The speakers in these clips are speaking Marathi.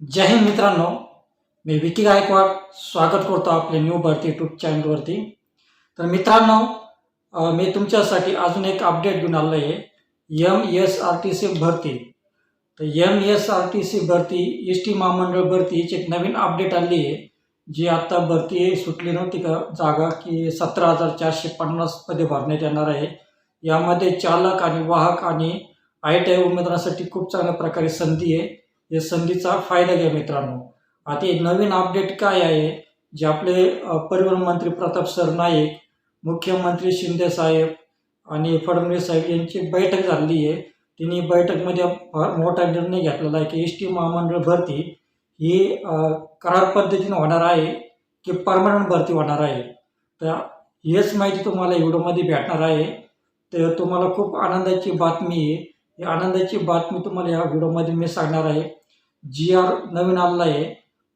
जय हिंद मित्रांनो मी विकी गायकवाड. स्वागत करतो आपले न्यू भरती यूट्यूब चॅनलवरती तर मित्रांनो मी तुमच्यासाठी अजून एक अपडेट घेऊन आलो आहे M S R T C भरती. तर M S R T C भरती एस टी महामंडळ भरती हिची एक नवीन अपडेट आली आहे. जी आत्ता भरती सुटली नव्हती का जागा की सतरा हजार चारशे पन्नास पदे भरण्यात येणार आहे. यामध्ये चालक आणि वाहक आणि आय टी आय उमेदवारांसाठी खूप चांगल्या प्रकारे संधी आहे. या संधीचा फायदा घ्या मित्रांनो. आता हे नवीन अपडेट काय आहे? जे आपले परिवहन मंत्री प्रताप सर नाईक मुख्यमंत्री शिंदे साहेब आणि फडणवीस साहेब यांची बैठक झालेली आहे. त्यांनी बैठकमध्ये फार मोठा निर्णय घेतलेला आहे की एस टी महामंडळ भरती ही करार पद्धतीने होणार आहे की परमनंट भरती होणार आहे? तर हेच माहिती तुम्हाला व्हिडिओमध्ये भेटणार आहे. तर तुम्हाला खूप आनंदाची बातमी आहे. ही आनंदाची बातमी तुम्हाला या व्हिडिओमध्ये मी सांगणार आहे. जी आर नवीन आलेला आहे.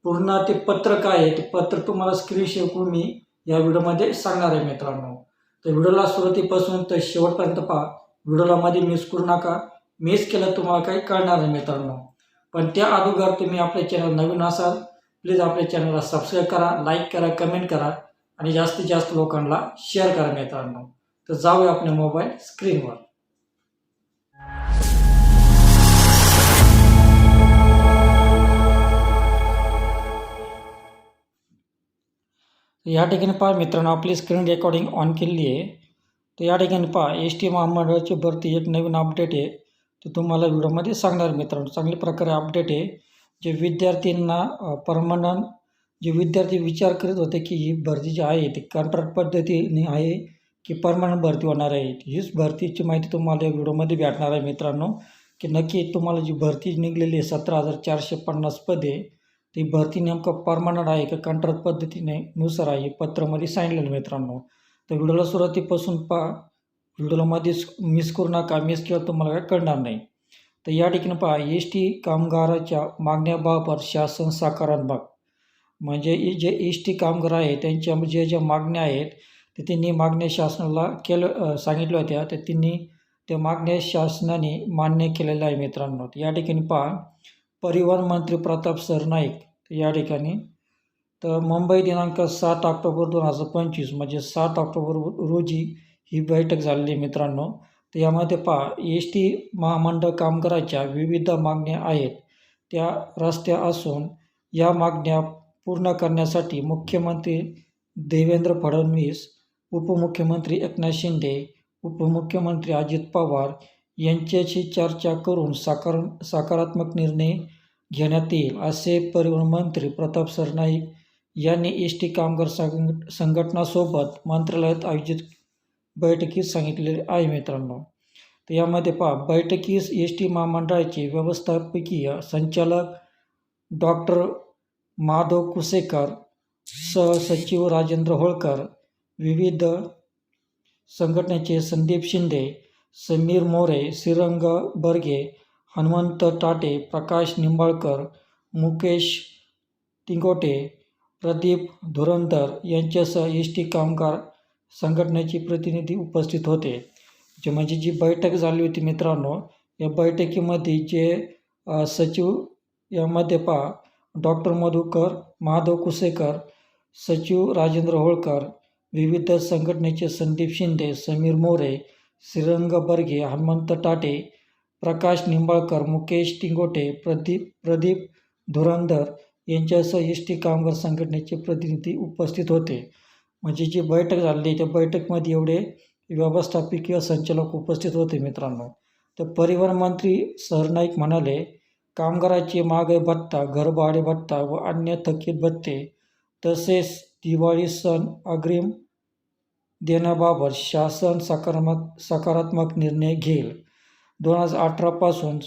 पूर्ण ते पत्र काय आहे ते पत्र तुम्हाला स्क्रीन शेअर करून मी या व्हिडिओमध्ये सांगणार आहे मित्रांनो. तर व्हिडिओला सुरुवातीपासून तर शेवटपर्यंत पहा व्हिडिओला मध्ये मिस करू नका. मिस केलं तुम्हाला काही कळणार नाही मित्रांनो. पण त्या अगोदर तुम्ही आपल्या चॅनल नवीन असाल प्लीज आपल्या चॅनलला सबस्क्राईब करा लाईक करा कमेंट करा आणि जास्तीत जास्त लोकांना शेअर करा मित्रांनो. तर जाऊया आपल्या मोबाईल स्क्रीनवर या ठिकाणी पहा मित्रांनो आपली स्क्रीन रेकॉर्डिंग ऑन केलेली आहे. तर या ठिकाणी पहा एस टी महामंडळाची भरती एक नवीन अपडेट आहे. तो तुम्हाला व्हिडिओमध्ये सांगणार मित्रांनो चांगल्या प्रकारे अपडेट आहे. जे विद्यार्थ्यांना परमनंट जे विद्यार्थी विचार करीत होते की ही भरती जी आहे ती कॉन्ट्रॅक्ट पद्धतीने आहे की परमनंट भरती होणार आहे. हीच भरतीची माहिती तुम्हाला या व्हिडिओमध्ये भेटणार आहे मित्रांनो की नक्की तुम्हाला जी भरती निघलेली आहे सतरा हजार चारशे पन्नास पदे ती भरती नेमकं परमनंट आहे का कंत्राट पद्धतीने? नुसार आहे. पत्रामध्ये सांगितलेलं मित्रांनो. तर व्हिडिओला सुरुवातीपासून पहा व्हिडिओला मिस करू नका. मिस केलं तुम्हाला काय कळणार नाही. तर या ठिकाणी पहा एस टी कामगाराच्या मागण्याबाबत शासन सकारात्मक म्हणजे जे एस टी कामगार आहे त्यांच्या ज्या ज्या मागण्या आहेत ते त्यांनी मागण्या शासनाला केलं सांगितल्या होत्या. तर त्यांनी त्या मागण्या शासनाने मान्य केलेल्या आहे मित्रांनो. या ठिकाणी पहा परिवहन मंत्री प्रताप सरनाईक या ठिकाणी. तर मुंबई दिनांक सात ऑक्टोबर दोन हजार पंचवीस म्हणजे सात ऑक्टोबर रोजी ही बैठक झालेली मित्रांनो. तर यामध्ये पहा एस टी महामंडळ कामगाराच्या विविध मागण्या आहेत. त्या रस्त्या असून या मागण्या पूर्ण करण्यासाठी मुख्यमंत्री देवेंद्र फडणवीस उपमुख्यमंत्री एकनाथ शिंदे उपमुख्यमंत्री अजित पवार यांच्याशी चर्चा करून साकार सकारात्मक निर्णय घेण्यात येईल असे परिवहन मंत्री प्रताप सरनाईक यांनी एस टी कामगार संघ संघटनासोबत मंत्रालयात आयोजित बैठकीत सांगितलेले आहे मित्रांनो. तर यामध्ये पहा बैठकीस एस टी महामंडळाचे व्यवस्थापकीय संचालक डॉक्टर माधव कुसेकर सहसचिव राजेंद्र होळकर विविध संघटनेचे संदीप शिंदे समीर मोरे श्रीरंग बर्गे हनुमंत टाटे प्रकाश निंबाळकर मुकेश तिंगोटे प्रदीप धुरंधर यांच्यासह एस टी कामगार संघटनेचे प्रतिनिधी उपस्थित होते. जे म्हणजे जी बैठक झाली होती मित्रांनो. या बैठकीमध्ये जे सचिव यामध्ये पहा. डॉक्टर मधुकर महादेव कुसेकर सचिव राजेंद्र होळकर विविध संघटनेचे संदीप शिंदे समीर मोरे श्रीरंग बर्गे हनुमंत टाटे प्रकाश निंबाळकर मुकेश टिंगोटे प्रदीप प्रदीप धुरंधर यांच्यासह एस टी कामगार संघटनेचे प्रतिनिधी उपस्थित होते. म्हणजे जी बैठक झाली त्या बैठकमध्ये एवढे व्यवस्थापकीय संचालक उपस्थित होते मित्रांनो. तर परिवहन मंत्री सरनाईक म्हणाले कामगाराचे महागाई भत्ता घरभाडे भत्ता व अन्य थकीत भत्ते तसेच दिवाळी सण अग्रिम देण्याबाबत शासन सकारात्मक सकारात्मक निर्णय घेईल. दोन हजार अठरापासून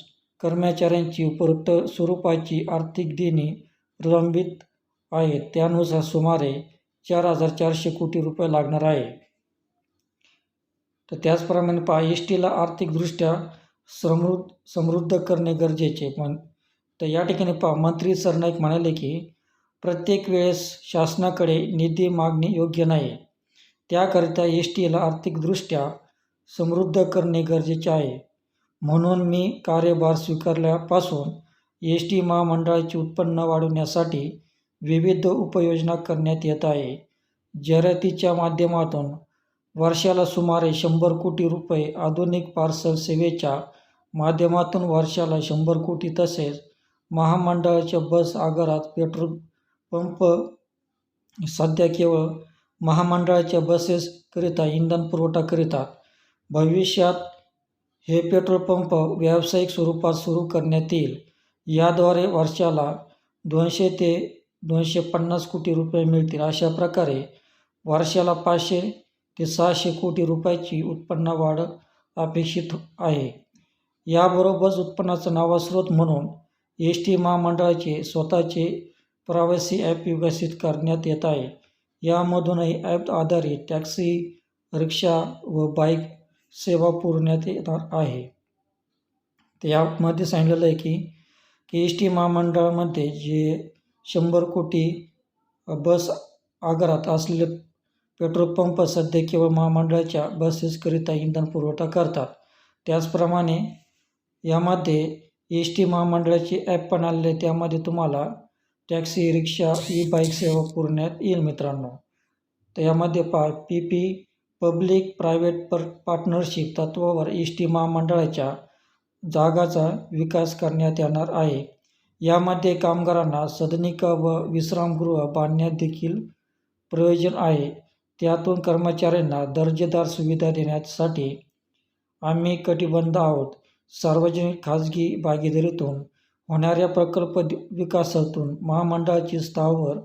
कर्मचाऱ्यांची उपयुक्त स्वरूपाची आर्थिक देणी प्रलंबित आहेत त्यानुसार सुमारे चार हजार चारशे कोटी रुपये लागणार आहे. तर त्याचप्रमाणे पहा एस टीला आर्थिकदृष्ट्या समृद्ध समृद्ध करणे गरजेचे. पण तर या ठिकाणी पहा मंत्री सरनाईक म्हणाले की प्रत्येक वेळेस शासनाकडे निधी मागणे योग्य नाही. त्याकरिता एस टीला आर्थिकदृष्ट्या समृद्ध करणे गरजेचे आहे. म्हणून मी कार्यभार स्वीकारल्यापासून एस टी महामंडळाचे उत्पन्न वाढवण्यासाठी विविध उपाययोजना करण्यात येत आहे. जाहिरातीच्या माध्यमातून वर्षाला सुमारे शंभर कोटी रुपये आधुनिक पार्सल सेवेच्या माध्यमातून वर्षाला शंभर कोटी तसेच महामंडळाच्या बस आगारात पेट्रोल पंप सध्या केवळ महामंडळाच्या बसेसकरिता इंधन पुरवठा करीतात भविष्यात हे पेट्रोल पंप व्यावसायिक स्वरूपात सुरू करण्यात येईल. याद्वारे वर्षाला दोनशे ते दोनशे पन्नास कोटी रुपये मिळतील. अशा प्रकारे वर्षाला पाचशे ते सहाशे कोटी रुपयाची उत्पन्न वाढ अपेक्षित आहे. याबरोबरच उत्पन्नाचा नवा स्रोत म्हणून एस टी महामंडळाचे स्वतःचे प्रवासी ॲप विकसित करण्यात येत आहे. यामधूनही ॲप आधारित टॅक्सी रिक्षा व बाईक सेवा पुरवण्यात येणार आहे यामध्ये सांगितलेलं आहे की की एस टी महामंडळामध्ये जे शंभर कोटी बस आगारात असलेले पेट्रोल पंप सध्या केवळ महामंडळाच्या बसेसकरिता इंधन पुरवठा करतात त्याचप्रमाणे यामध्ये एस टी महामंडळाची ॲप पण आलेले आहे. त्यामध्ये तुम्हाला टॅक्सी रिक्षा ई बाईक सेवा पुरवण्यात येईल मित्रांनो. तर यामध्ये पा P P public private par partnership तत्वावर एस टी महामंडळाच्या जागाचा विकास करण्यात येणार आहे. यामध्ये कामगारांना सदनिका व विश्रामगृह बांधण्यात देखील प्रयोजन आहे. त्यातून कर्मचाऱ्यांना दर्जेदार सुविधा देण्यासाठी आम्ही कटिबद्ध आहोत. सार्वजनिक खाजगी भागीदारीतून होणाऱ्या प्रकल्प विकासातून महामंडळाची स्थावर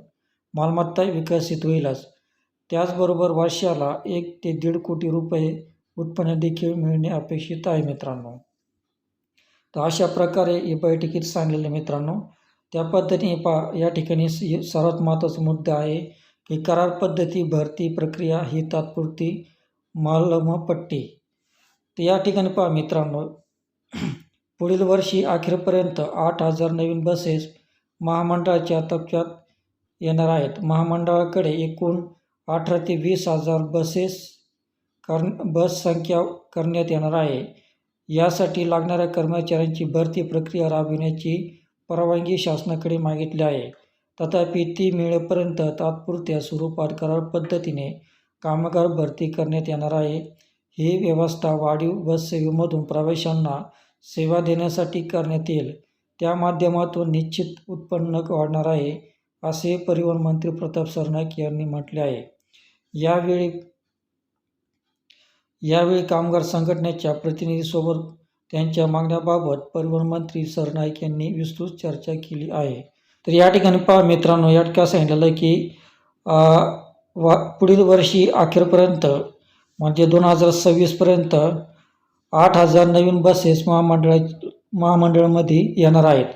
मालमत्ता विकसित होईलच. त्याचबरोबर वर्षाला एक ते दीड कोटी रुपये उत्पन्न देखील मिळणे अपेक्षित आहे मित्रांनो. तर अशा प्रकारे ही बैठकीत सांगलेले मित्रांनो. त्या पद्धतीने पा या ठिकाणी सर्वात महत्त्वाचा मुद्दा आहे की करार पद्धती भरती प्रक्रिया ही तात्पुरती मालमपट्टी. तर या ठिकाणी पहा मित्रांनो. पुढील वर्षी अखेरपर्यंत आठ हजार नवीन बसेस महामंडळाच्या तप्प्यात येणार आहेत. महामंडळाकडे एकूण अठरा ते वीस हजार बसेस कर बस संख्या करण्यात येणार आहे. यासाठी लागणाऱ्या कर्मचाऱ्यांची भरती प्रक्रिया राबविण्याची परवानगी शासनाकडे मागितली आहे. तथापि ती मिळेपर्यंत तात्पुरत्या स्वरूपात करार पद्धतीने कामगार भरती करण्यात येणार आहे. ही व्यवस्था वाढीव बस सेवेमधून प्रवाशांना सेवा देण्यासाठी करण्यात येईल. त्या माध्यमातून निश्चित उत्पन्न वाढणार आहे असे परिवहन मंत्री प्रताप सरनाईक यांनी म्हटले आहे. यावेळी यावेळी कामगार संघटनेच्या प्रतिनिधीसोबत त्यांच्या मागण्याबाबत परिवहन मंत्री सरनाईक यांनी विस्तृत चर्चा केली आहे. तर या ठिकाणी पहा मित्रांनो या ठिकाणी सांगितलेलं आहे की वा पुढील वर्षी अखेरपर्यंत म्हणजे दोन हजार सव्वीसपर्यंत आठ हजार नवीन बसेस महामंडळा महामंडळामध्ये येणार आहेत.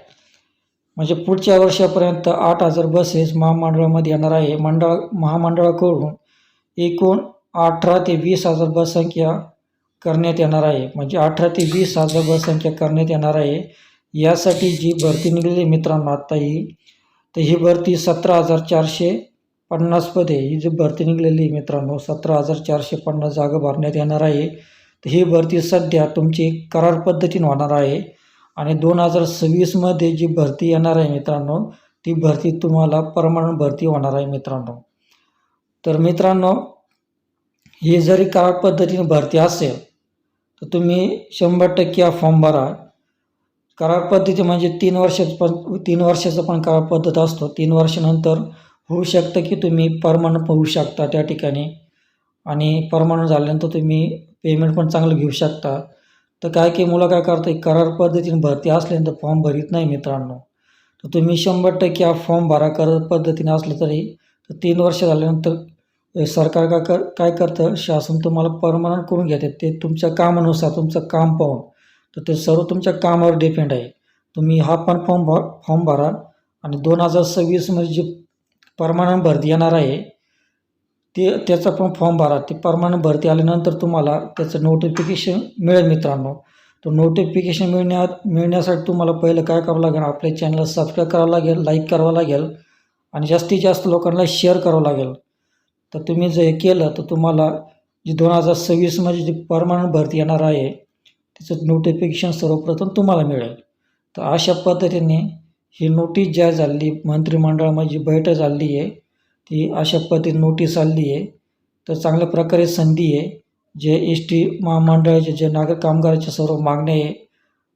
म्हणजे पुढच्या वर्षापर्यंत आठ हजार बसेस महामंडळामध्ये येणार आहे. मंडळ महामंडळाकडून एकूण अठरा ते वीस हजार बससंख्या करण्यात येणार आहे. म्हणजे अठरा ते वीस हजार बससंख्या करण्यात येणार आहे. यासाठी जी भरती निघालेली मित्रांनो आत्ता ही तर ही भरती सतरा हजार चारशे पन्नास पदे ही जी भरती निघालेली मित्रांनो सतरा हजार चारशे पन्नास जागा भरण्यात येणार आहे. तर ही भरती सध्या तुमची करार पद्धतीने होणार आहे. आणि दोन हजार सव्वीसमध्ये जी भरती येणार आहे मित्रांनो ती भरती तुम्हाला परमानंट भरती होणार आहे मित्रांनो. तर मित्रांनो ही जरी करार पद्धतीने भरती असेल तर तुम्ही शंभर टक्के हा फॉर्म भरा. करार पद्धती म्हणजे तीन वर्षाचं पण तीन वर्षाचं पण करार पद्धत असतो. तीन वर्षानंतर होऊ शकतं की तुम्ही परमानंट होऊ शकता त्या ठिकाणी. आणि परमानंट झाल्यानंतर तुम्ही पेमेंट पण चांगलं घेऊ शकता. तर काय काही मुलं काय करतात करार पद्धतीने भरती असल्यानंतर फॉर्म भरीत नाही मित्रांनो. तर तुम्ही शंभर टक्के हा फॉर्म भरा करार पद्धतीने असलं तरी. तर तीन वर्ष झाल्यानंतर सरकार काय कर काय करतं शासन तुम्हाला परमनंट करून घेते. ते तुमच्या कामानुसार तुमचं काम पाहून. तर ते सर्व तुमच्या कामावर डिपेंड आहे. तुम्ही हा पण फॉर्म भ फॉर्म भरा. आणि दोन हजार सव्वीसमध्ये जी परमानंट भरती येणार आहे ते त्याचा पण फॉर्म भरा. ते परमानंट भरती आल्यानंतर तुम्हाला त्याचं नोटिफिकेशन मिळेल मित्रांनो. तो नोटिफिकेशन मिळण्या मिळण्यासाठी तुम्हाला पहिलं काय करावं लागेल? आपल्या चॅनलला सबस्क्राईब करावं लागेल लाईक करावं लागेल आणि जास्तीत जास्त लोकांना शेअर करावं लागेल. तर तुम्ही जर हे केलं तर तुम्हाला जी दोन हजार सव्वीसमध्ये जी परमानंट भरती येणार आहे त्याचं नोटिफिकेशन सर्वप्रथम तुम्हाला मिळेल. तर अशा पद्धतीने ही नोटीस जाहीर झाली मंत्रिमंडळामध्ये जी बैठक झाली आहे ती अशा पद्धतीने नोटीस आली आहे. तर चांगल्या प्रकारे संधी आहे. जे एस टी महामंडळाचे जे नागरिक कामगाराच्या सर्व मागण्या आहे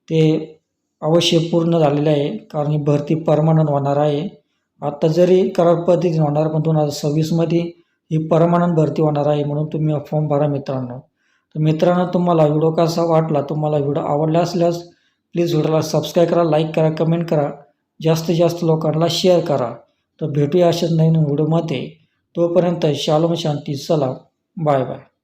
ते अवश्य पूर्ण झालेले आहे. कारण ही भरती परमानंट होणार आहे. आत्ता जरी करार पद्धतीने होणार पण दोन हजार सव्वीसमध्ये ही परमानंट भरती होणार आहे म्हणून तुम्ही हा फॉर्म भरा मित्रांनो. तर मित्रांनो तुम्हाला व्हिडिओ कसा वाटला तुम्हाला व्हिडिओ आवडला असल्यास प्लीज व्हिडिओला सबस्क्राईब करा लाईक करा कमेंट करा. जास्तीत जास्त लोकांना शेअर करा. तर भेटूया अशाच नवीन व्हिडिओमध्ये. तोपर्यंत शालोम शांती सलाम. Bye bye.